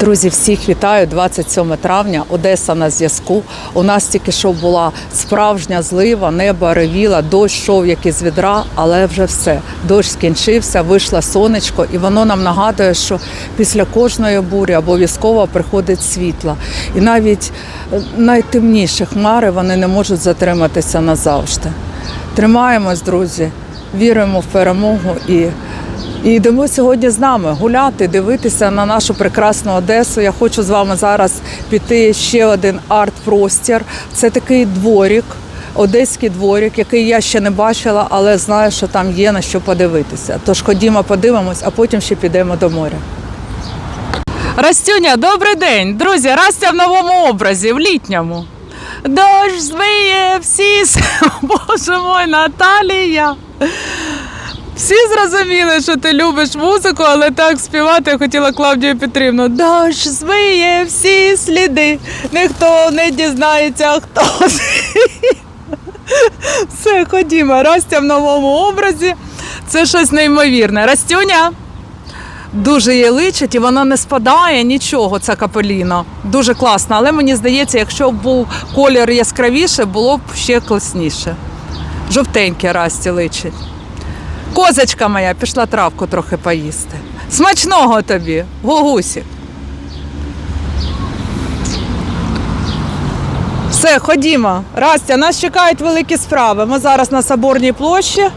Друзі, всіх вітаю. 27 травня, Одеса на зв'язку. У нас тільки що була справжня злива, небо ревіло, дощ йшов як із відра, але вже все. Дощ скінчився, вийшло сонечко, і воно нам нагадує, що після кожної бурі обов'язково приходить світло. І навіть е, найтемніші хмари вони не можуть затриматися назавжди. Тримаємось, друзі, віримо в перемогу і. І йдемо сьогодні з нами гуляти, дивитися на нашу прекрасну Одесу. Я хочу з вами зараз піти ще один арт-простір. Це такий дворік, одеський дворік, який я ще не бачила, але знаю, що там є на що подивитися. Тож ходімо, подивимось, а потім ще підемо до моря. Растюня, добрий день! Друзі, Растя в новому образі, в літньому. Дощ змиє всі, боже мой, Наталія. Всі зрозуміли, що ти любиш музику, але так співати хотіла Клавдію Петрівну. Дощ змиє всі сліди, ніхто не дізнається, хто. Все, ходімо, Растя в новому образі. Це щось неймовірне. Растюня дуже їй личить і вона не спадає нічого, ця капеліна. Дуже класно. Але мені здається, якщо б був колір яскравіше, було б ще класніше. Жовтеньке Расті личить. Козочка моя пішла травку трохи поїсти. Смачного тобі, гугусі. Все, ходімо. Растя, нас чекають великі справи. Ми зараз на Соборній площі.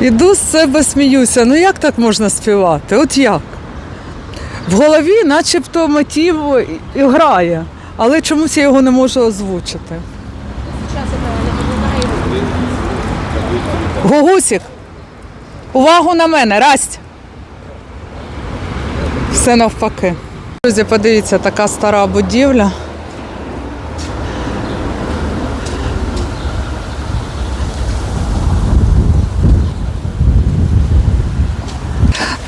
Іду з себе сміюся. Ну як так можна співати? От як? В голові начебто мотив і грає, але чомусь я його не можу озвучити. Гугусік, увагу на мене, Расть. Все навпаки. Друзі, подивіться, така стара будівля.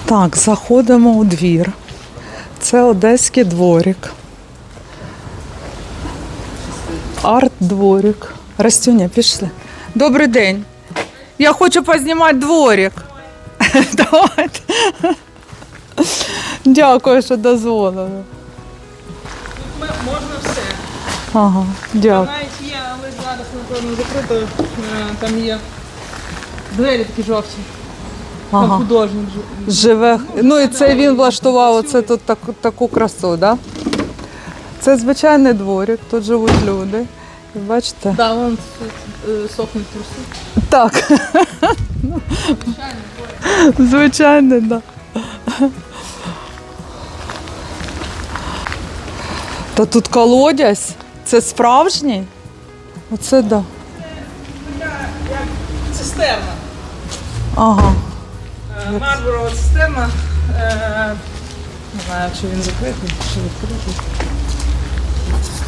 Так, заходимо у двір. Це одеський дворик. Арт-дворик. Растюня, пішли. Добрий день. Я хочу познімати дворик. Давайте. Дякую, що дозволили. М- Можна все. Ага, дякую. Навіть є, але зараз, напевно, закрито. Е, Там є двері такі жовті. Там Ага. художник. Живе. Ну і це він влаштував оце тут таку, таку красу, да? Це звичайний дворик, тут живуть люди. Бачите? Да, вон е, сохнуть труси. Так. Звичайно, так. Да. Та тут колодязь. Це справжній? Оце да. Цистерна. Ага. Е, Марборова цистерна. Е, Не знаю, чи він закритий, чи відкритий.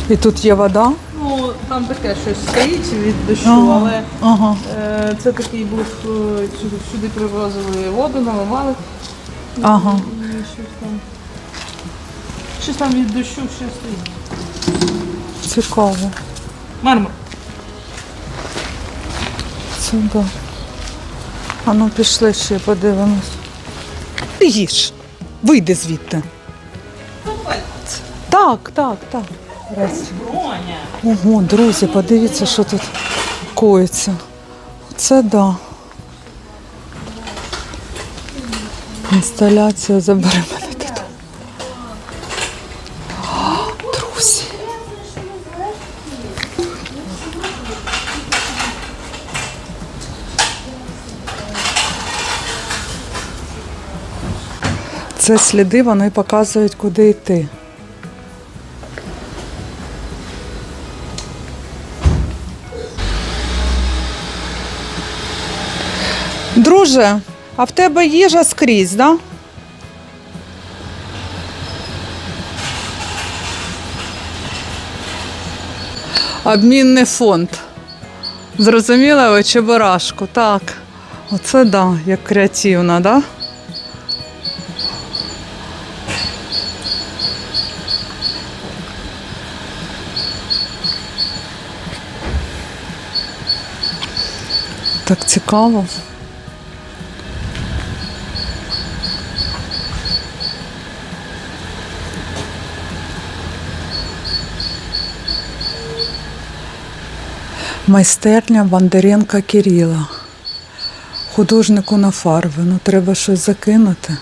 І тут є вода. Ну, там таке щось стоїть від дощу, Ага. але Ага. е, це такий був, е, сюди, сюди привозили воду, наливали. Ага. І щось там. Щось там від дощу ще стоїть. Цікаво. Мармур. Це да. А ну пішли ще подивимось. Їж. Вийди звідти. Так, так, так. Раз. Ого, друзі, подивіться, що тут коїться. Це да. Інсталяція забере мене тут. Друзі. Це сліди, вони показують, куди йти. Друже, а в тебе їжа скрізь, да? Обмінний фонд. Зрозуміла ви чебурашку? Так. Оце да, як креативно, да? Так цікаво. Майстерня Бондаренка Кирила. Художнику на фарби. Ну, треба щось закинути.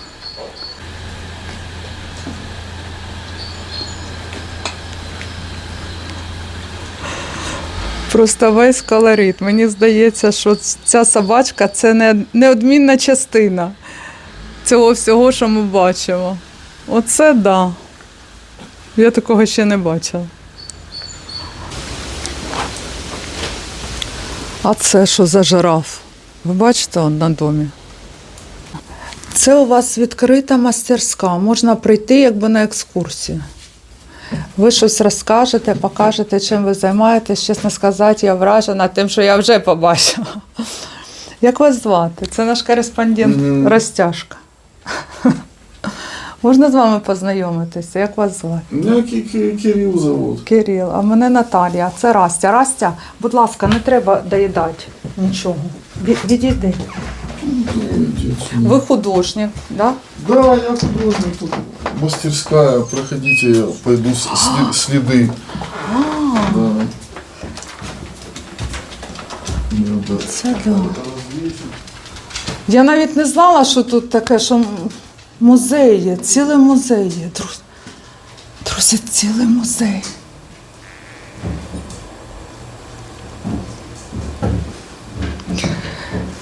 Просто весь колорит. Мені здається, що ця собачка це не, неодмінна частина цього всього, що ми бачимо. Оце да. Я такого ще не бачила. А це що за жираф? Ви бачите он на домі? Це у вас відкрита мастерська. Можна прийти якби на екскурсію. Ви щось розкажете, покажете, чим ви займаєтесь. Чесно сказати, я вражена тим, що я вже побачила. Як вас звати? Це наш кореспондент. Розтяжка. Можна з вами познайомитися? Як вас звати? Меня Ки- Ки- Кирилл зовут. Кирил, а мене Наталія, це Растя. Растя, будь ласка, не треба доїдати нічого. Ві- Відійди. Ви художник, да? Да, я художник. Тут мастерская. Проходите, я пойду с- сли- следы. Да. Надо Це да. Я навіть не знала, що тут таке, що м- музей є, цілий музей є. Друзі, друзі цілий музей.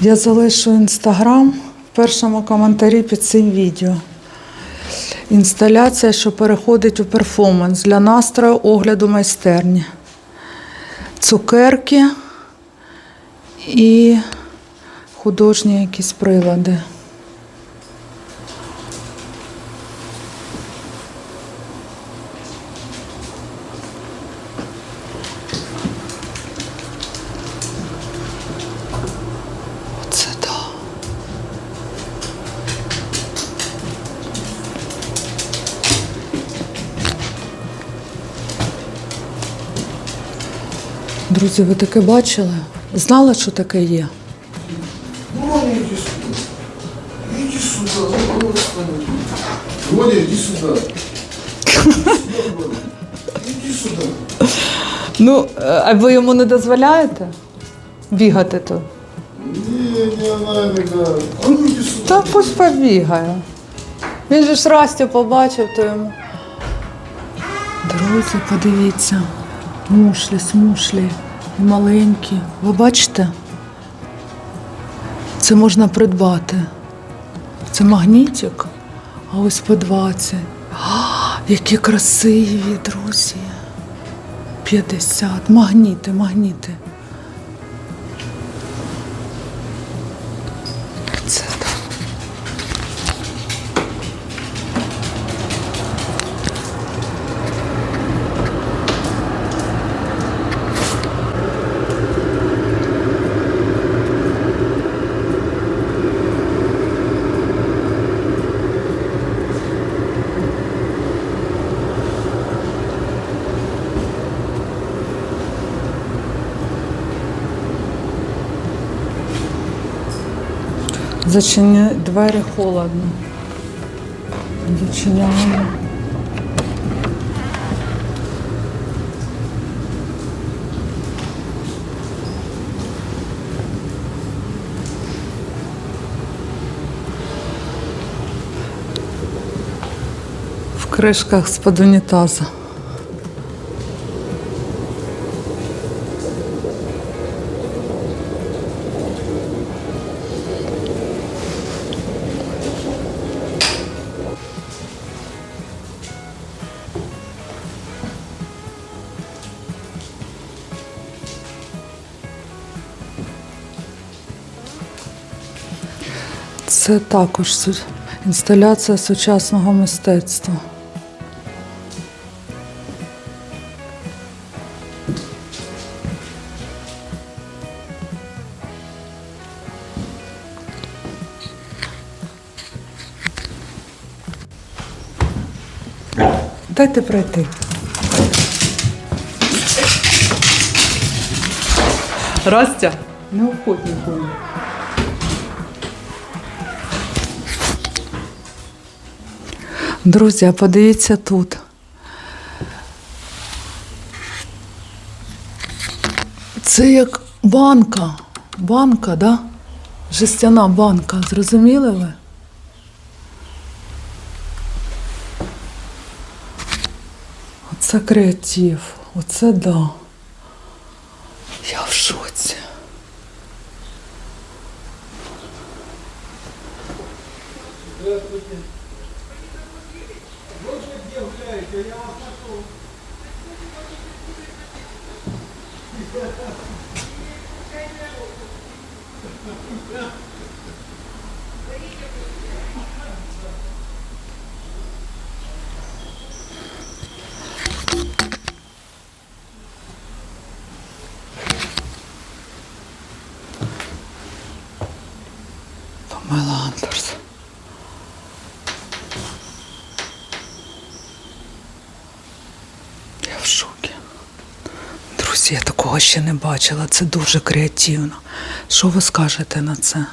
Я залишу інстаграм в першому коментарі під цим відео. Інсталяція, що переходить у перформанс для настрою огляду майстерні. Цукерки і художні якісь прилади. Друзі, ви таке бачили? Знали, що таке є? Ваня, иди сюда. Иди сюда. ну, Господи. Иди сюда, Ваня. Иди сюда. Ну, а ви йому не дозволяєте бігати тут? Не, не она, не да. А ну. Та пусть побігає. Він же ж Растю побачив, то йому. Друзі, подивіться. Мушлі, смушлі, маленькі. Ви бачите? Це можна придбати. Це магнітик, а ось по 20. А, які красиві, друзі. 50. Магніти, магніти. Зачиняй двері холодно. Зачиняємо. В кришках з-під унітаза. Це також інсталяція сучасного мистецтва. Дайте пройти. Растя, не уходь нікуди. Друзі, а подивіться тут. Це як банка. Банка, да? Жестяна банка. Зрозуміли ви? Оце креатив. Оце да. Yeah. Друзі, я такого ще не бачила. Це дуже креативно. Що ви скажете на це?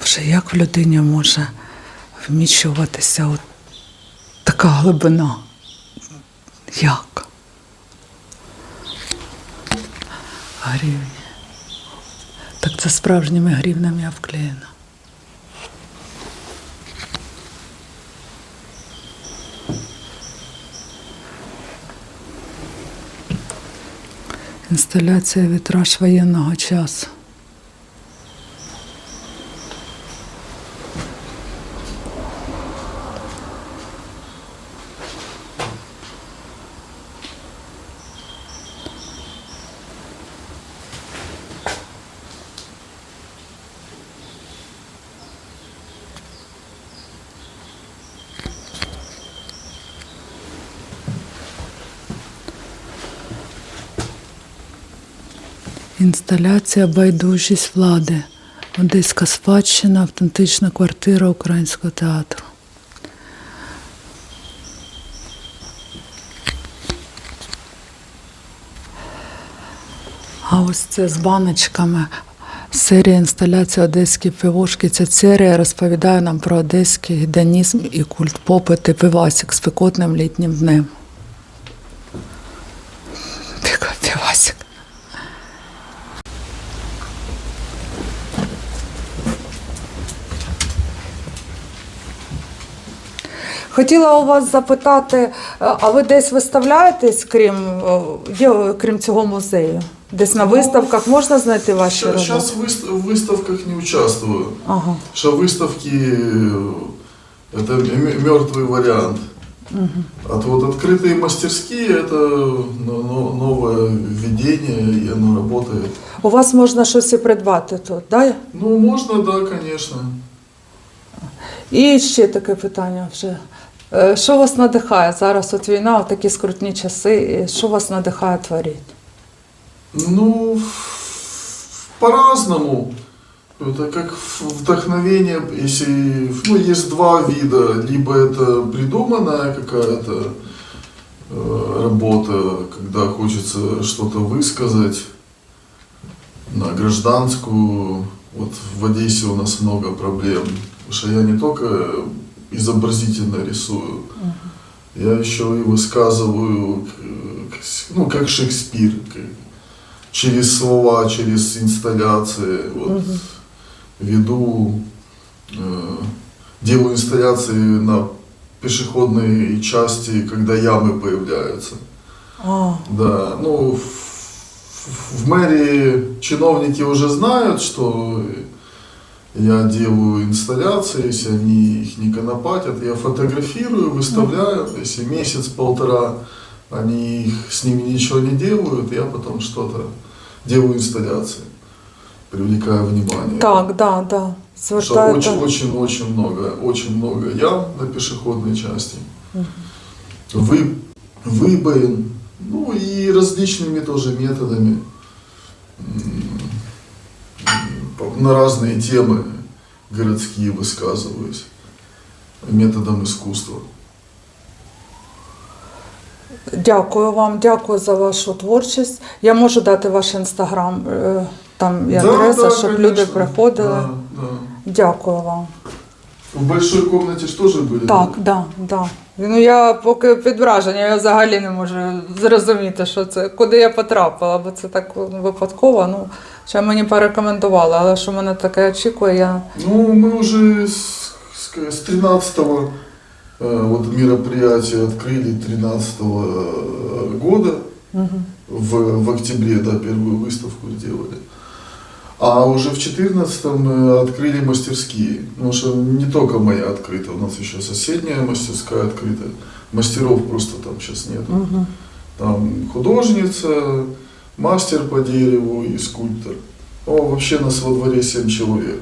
Вже як в людині може вміщуватися от така глибина? Як? Гривні. Так це справжніми гривнями я вклеєна. Інсталяція вітраж воєнного часу. Інсталяція Байдужість влади. Одеська спадщина, автентична квартира українського театру. А ось це з баночками. Серія інсталяції Одеські пивошки. Ця серія розповідає нам про одеський гедонізм і культ попити пивасик з пекотним літнім днем. Хотіла у вас запитати, е, а ви десь виставляєтесь, крім, е, є, крім цього музею? Десь на виставках можна знайти ваші роботи? Сейчас в выставках не участвую. Ага. Что выставки э, это мертвый вариант. А то вот открытые мастерские это но- но- новое введение, и оно работает. У вас можна щось і придбати тут, да? Ну, можно, да, конечно. І ще таке питання вже. Е, Що вас надихає зараз? От війна, от такі скрутні часи. і Що вас надихає творити? Ну, по-разному. Это как вдохновение, если ну, есть два вида. Либо это придуманная какая-то э, работа, когда хочется что-то высказать на гражданскую. Вот в Одессе у нас много проблем. Потому что я не только изобразительно рисую, я еще и высказываю, к- к- ну, как Шекспир, как- через слова, через инсталляции. Вот, Веду, э, делаю инсталляции на пешеходной части, когда ямы появляются. А, Да, ну, в, в мэрии чиновники уже знают, что я делаю инсталляции, если они их не конопатят, я фотографирую, выставляю, если месяц-полтора они их, с ними ничего не делают, я потом что-то делаю инсталляции, привлекаю внимание. так, да, да. Что очень, очень, очень много, очень много ям на пешеходной части. Вы, выбоин, ну и различными тоже методами на разные темы городские высказываюсь методом искусства. Дякую вам, дякую за вашу творчість. Я можу дати ваш інстаграм, е, там і Да, адреса, да, щоб конечно. люди приходили. Да, да. Дякую вам. В большой комнате же тоже были? Так, да, да. Ну я поки під враженням, я взагалі не можу зрозуміти, що це, куди я потрапила, бо це так ну, випадково. Ну, ще мені порекомендували, але що мене таке очікує, я. Ну, мы уже с, с, с 13-го э, вот мероприятие открыли 13-го э, года. В, в октябре, да, первую выставку сделали. А уже в 14-м э, открыли мастерские. Потому что не только моя открыта, у нас еще соседняя мастерская открыта. Мастеров просто там сейчас нет. Там художница, мастер по дереву и скульптор. О, вообще нас во дворе 7 человек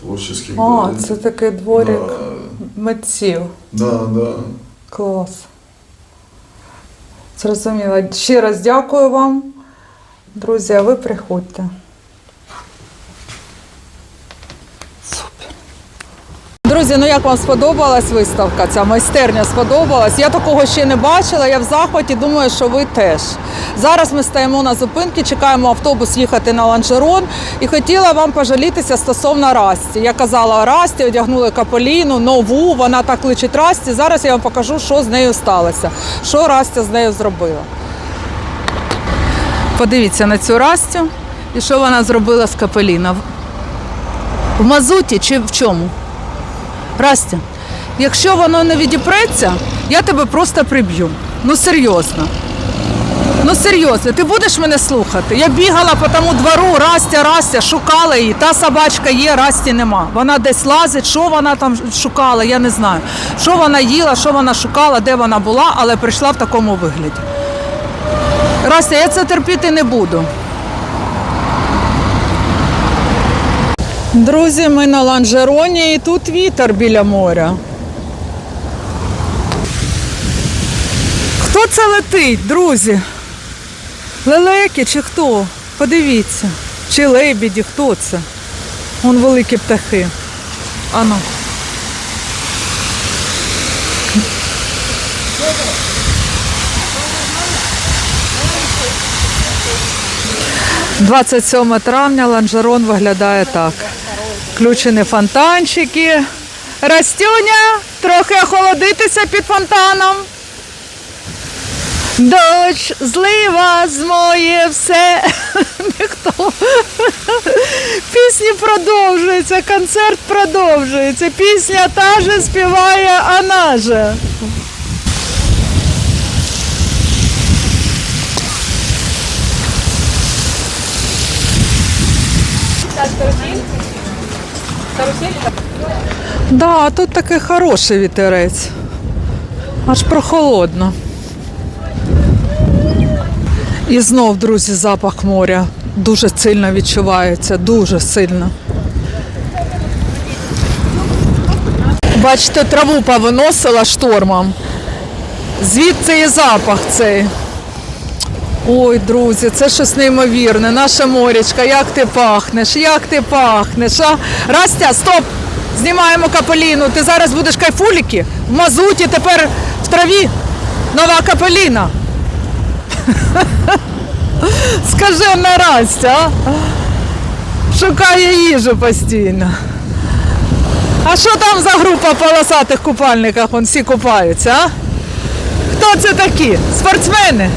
творческих. А, да. це такий дворик Да, митців. да, да. Клас. Зрозуміла. Ще раз дякую вам. Друзі, а ви приходьте. Друзі, ну як вам сподобалась виставка? Ця майстерня сподобалась. Я такого ще не бачила, я в захваті, думаю, що ви теж. Зараз ми стоїмо на зупинці, чекаємо автобус їхати на ланжерон. І хотіла вам пожалітися стосовно Расті. Я казала, Расті одягнули каполіну, нову, вона так личить Расті. Зараз я вам покажу, що з нею сталося, що Растя з нею зробила. Подивіться на цю Растю і що вона зробила з капеліна. В мазуті чи в чому? Растя, якщо воно не відіпреться, я тебе просто приб'ю. Ну серйозно. Ну серйозно, ти будеш мене слухати? Я бігала по тому двору, Растя, Растя, шукала її. Та собачка є, Расті нема. Вона десь лазить, що вона там шукала, я не знаю. Що вона їла, що вона шукала, де вона була, але прийшла в такому вигляді. Растя, я це терпіти не буду. Друзі, ми на ланжероні і тут вітер біля моря. Хто це летить, друзі? Лелеки чи хто? Подивіться. Чи лебіді, хто це? Вон великі птахи. Двадцять 27 травня ланжерон виглядає так. Включені фонтанчики. Растюня, трохи охолодитися під фонтаном. Дощ, злива змоє все. Ніхто. Пісні продовжуються, концерт продовжується. Пісня та же співає вона же. Да, тут такий хороший вітерець. Аж прохолодно. І знов, друзі, запах моря дуже сильно відчувається, дуже сильно. Бачите, траву повиносила штормом. Звідси і запах цей. Ой, друзі, це щось неймовірне. Наша морячка, як ти пахнеш, як ти пахнеш. А? Растя, стоп! Знімаємо капеліну. Ти зараз будеш кайфуліки в мазуті, тепер в траві. Нова капеліна. Скажи на Растя, а? Шукає їжу постійно. А що там за група полосатих купальниках? Вон всі купаються, а? Хто це такі? Спортсмени?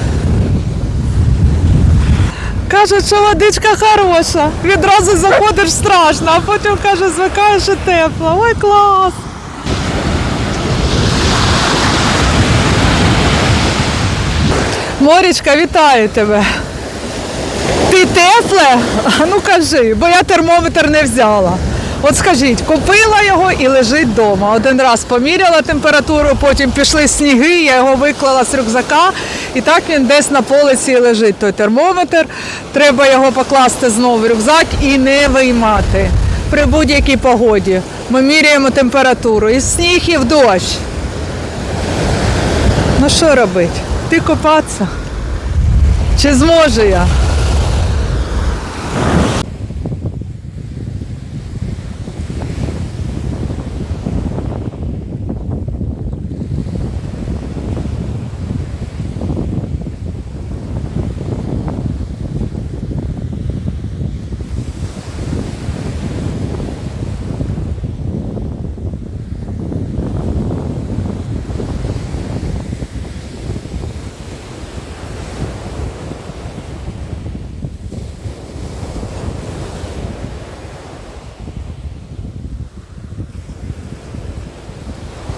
Кажуть, що водичка хороша. Відразу заходиш страшно, а потім каже, звикаєш і тепло. Ой, клас! Морічка, вітаю тебе. Ти тепле? Ну кажи, бо я термометр не взяла. От скажіть, купила його і лежить вдома. Один раз поміряла температуру, потім пішли сніги, я його виклала з рюкзака, і так він десь на полиці лежить той термометр. Треба його покласти знову в рюкзак і не виймати. При будь-якій погоді. Ми міряємо температуру і в сніг, і в дощ. Ну що робити? Ти копатися? Чи зможу я?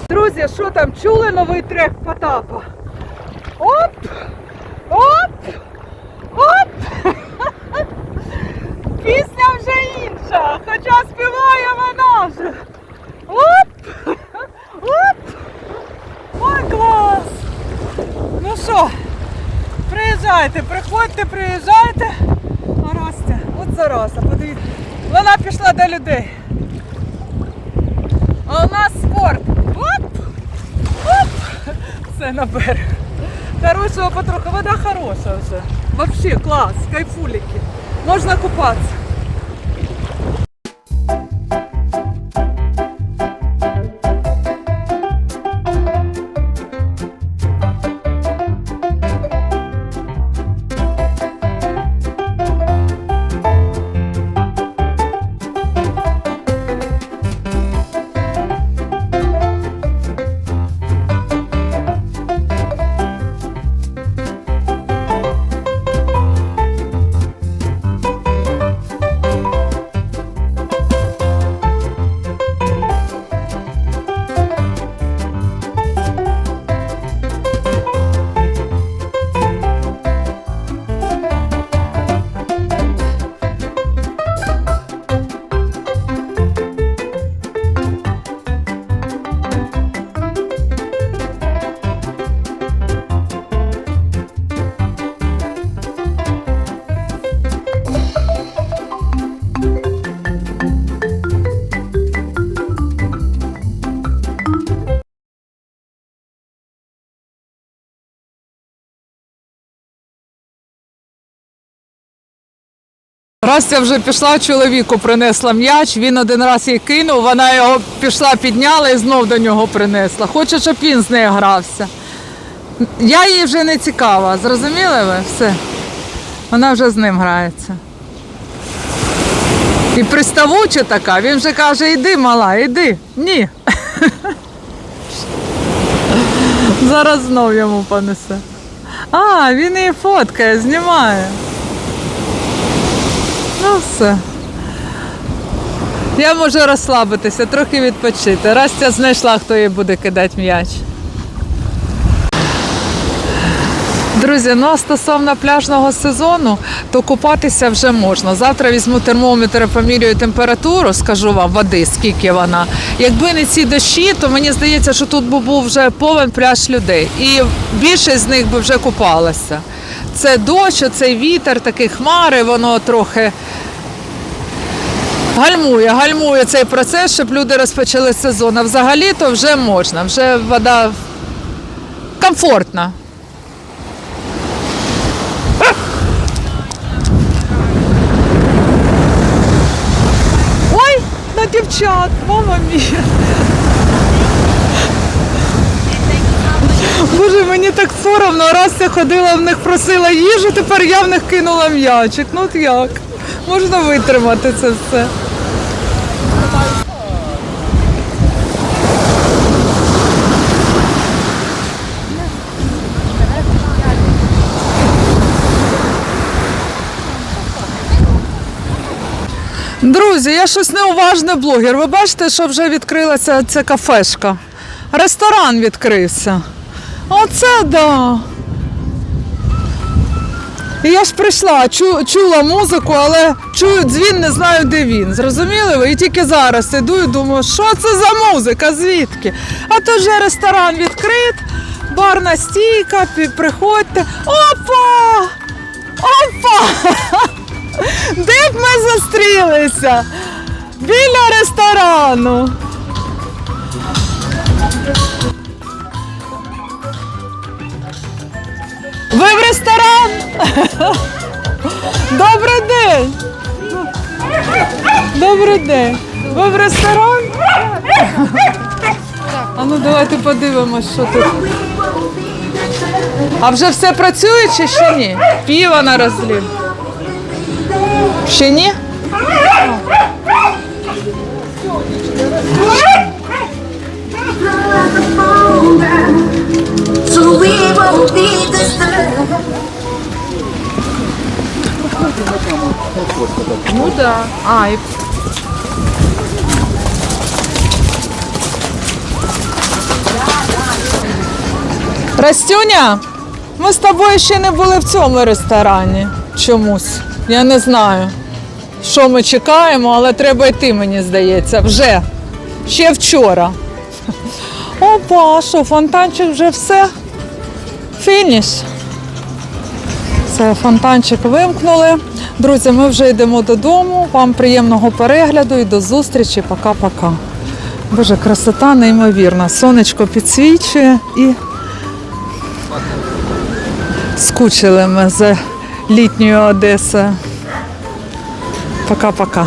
Друзі, що там, чули новий трек Потапа? Оп! Оп! Оп! Пісня вже інша, хоча співає вона вже. Оп! Оп! Ой, клас! Ну що, приїжджайте, приходьте, приїжджайте. А от зараза, подивіться. Вона пішла до людей. А у нас спорт. Все на берег. Хорошого потроху. Вода хороша вже. Вообще клас, кайфулики. Можна купатися. Растя вже пішла, чоловіку принесла м'яч, він один раз її кинув, вона його пішла, підняла і знов до нього принесла. Хоче, щоб він з нею грався. Я їй вже не цікава, зрозуміли ви? Все. Вона вже з ним грається. І приставуча така, він вже каже, іди, мала, іди. Ні. Зараз знов йому понесе. А, він її фоткає, знімає. Ну все. Я можу розслабитися, трохи відпочити. Растя знайшла, хто їй буде кидати м'яч. Друзі, ну а стосовно пляжного сезону, то купатися вже можна. Завтра візьму термометр, помірюю температуру, скажу вам води, скільки вона. Якби не ці дощі, то мені здається, що тут був вже повен пляж людей. І більшість з них би вже купалася. Це дощ, цей вітер, такі хмари, воно трохи гальмує, гальмує цей процес, щоб люди розпочали сезон. А взагалі то вже можна, вже вода комфортна. Ой, на дівчат, мама мія. Боже, мені так соромно. Раз я ходила в них, просила їжу, тепер я в них кинула м'ячик. Ну от як? Можна витримати це все. Друзі, я щось неуважний блогер. Ви бачите, що вже відкрилася ця кафешка. Ресторан відкрився. Оце да. І я ж прийшла, чу, чула музику, але чую дзвін, не знаю, де він. Зрозуміли ви? І тільки зараз іду і думаю, що це за музика, звідки? А то вже ресторан відкрит, барна стійка, приходьте. Опа! Опа! Де б ми зустрілися? Біля ресторану. Ви в ресторан? Добрий день. Добрий день. Ви в ресторан? А ну давайте подивимось, що тут. А вже все працює чи ще ні? Піва на розлив. Ще ні? So we won't be disturbed. Ну да. А, і... Растюня, ми з тобою ще не були в цьому ресторані. Чомусь. Я не знаю, що ми чекаємо, але треба йти, мені здається, вже. Ще вчора. Опа, що, фонтанчик вже все? Фініш. Все, фонтанчик вимкнули. Друзі, ми вже йдемо додому. Вам приємного перегляду і до зустрічі. Пока-пока. Боже, красота неймовірна. Сонечко підсвічує і скучили ми за літньою Одесою. Пока-пока.